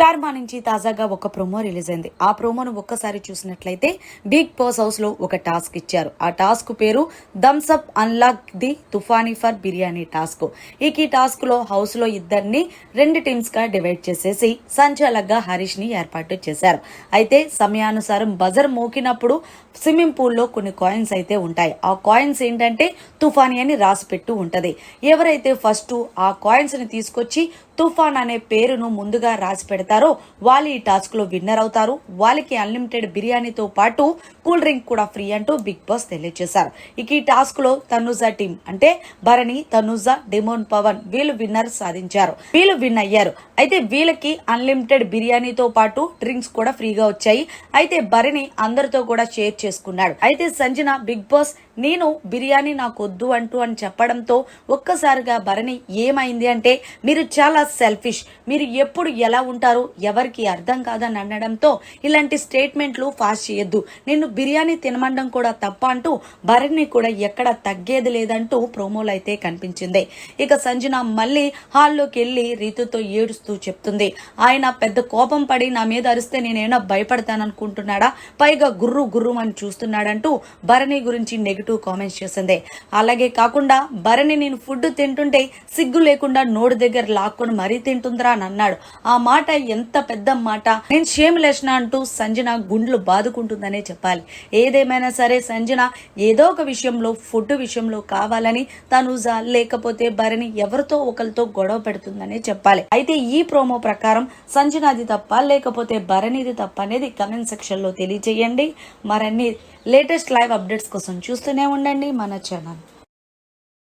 Star మా నుంచి తాజాగా ఒక ప్రోమో రిలీజ్ అయింది ఆ ప్రోమోను ఒక్కసారి చూసినట్లయితే బిగ్ బాస్ హౌస్లో ఒక టాస్క్ ఇచ్చారు. ఆ టాస్క్ పేరు Thums up unlock the Toofani for biryani task. ఇక ఈ టాస్క్లో హౌస్లో ఇద్దరిని రెండు టీమ్స్గా డివైడ్ చేసేసి సంచాలకుగా హరీష్ని ఏర్పాటు చేశారు. అయితే సమయానుసారం బజర్ మోకినప్పుడు స్విమ్మింగ్ పూల్లో కొన్ని కాయిన్స్ అయితే ఉంటాయి. ఆ కాయిన్స్ ఏంటంటే తుఫానీ అని రాసి పెట్టు ఉంటది. ఎవరైతే ఫస్ట్ ఆ కాయిన్స్ని తీసుకొచ్చి తుఫాన్ అనే పేరును ముందుగా రాసి పెడతారో వాళ్ళు ఈ టాస్క్లో విన్నర్ అవుతారు. వాళ్ళకి అన్లిమిటెడ్ బిర్యానీతో పాటు కూల్ డ్రింక్ కూడా ఫ్రీ అంటూ బిగ్ బాస్ తెలియజేశారు. ఇక ఈ టాస్క్లో తనుజ టీం అంటే భరణి తనుజా డెమోన్ పవన్ వీళ్ళు విన్నర్ సాధించారు. వీళ్ళు విన్ అయ్యారు. అయితే వీళ్ళకి అన్లిమిటెడ్ బిర్యానీతో పాటు డ్రింక్స్ కూడా ఫ్రీగా వచ్చాయి. అయితే భరణి అందరితో కూడా షేర్ చేసుకున్నాడు. అయితే సంజన బిగ్ బాస్ నేను బిర్యానీ నాకు వద్దు అంటూ అని చెప్పడంతో ఒక్కసారిగా భరణి ఏమైంది అంటే మీరు చాలా సెల్ఫిష్. మీరు ఎప్పుడు ఎలా ఉంటారో ఎవరికి అర్థం కాదని అనడంతో ఇలాంటి స్టేట్మెంట్లు ఫాస్ట్ చేయొద్దు. నిన్ను బిర్యానీ తినమండం కూడా తప్ప అంటూ భరణి కూడా ఎక్కడ తగ్గేది లేదంటూ ప్రోమోలు అయితే కనిపించింది. ఇక సంజన మళ్ళీ హాల్లోకి వెళ్ళి రీతుతో ఏడుస్తూ చెప్తుంది. ఆయన పెద్ద కోపం పడి నా మీద అరిస్తే నేనేమైనా భయపడతాననుకుంటున్నాడా? పైగా గుర్రు గుర్రు అని చూస్తున్నాడంటూ భరణి గురించి నెగిటివ్ కామెంట్స్ చేసింది. అలాగే కాకుండా భరణి నేను ఫుడ్ తింటుంటే సిగ్గు లేకుండా నోటి దగ్గర లాక్కొని మరీ తింటుందిరా అని అన్నాడు. ఆ మాట ఎంత పెద్ద మాట. నేను షేమ్లేసిన అంటూ సంజన గుండ్లు బాదుకుంటుందనే చెప్పాలి. ఏదేమైనా సరే సంజన ఏదో ఒక విషయంలో ఫుడ్ విషయంలో కావాలని తనుజా లేకపోతే భరణి ఎవరితో ఒకరితో గొడవ పెడుతుందనే చెప్పాలి. అయితే ఈ ప్రోమో ప్రకారం సంజనాది తప్ప లేకపోతే భరణిది తప్ప అనేది కమెంట్ సెక్షన్లో తెలియజేయండి మరన్ని లేటెస్ట్ లైవ్ అప్డేట్స్ కోసం చూస్తూనే ఉండండి మన ఛానల్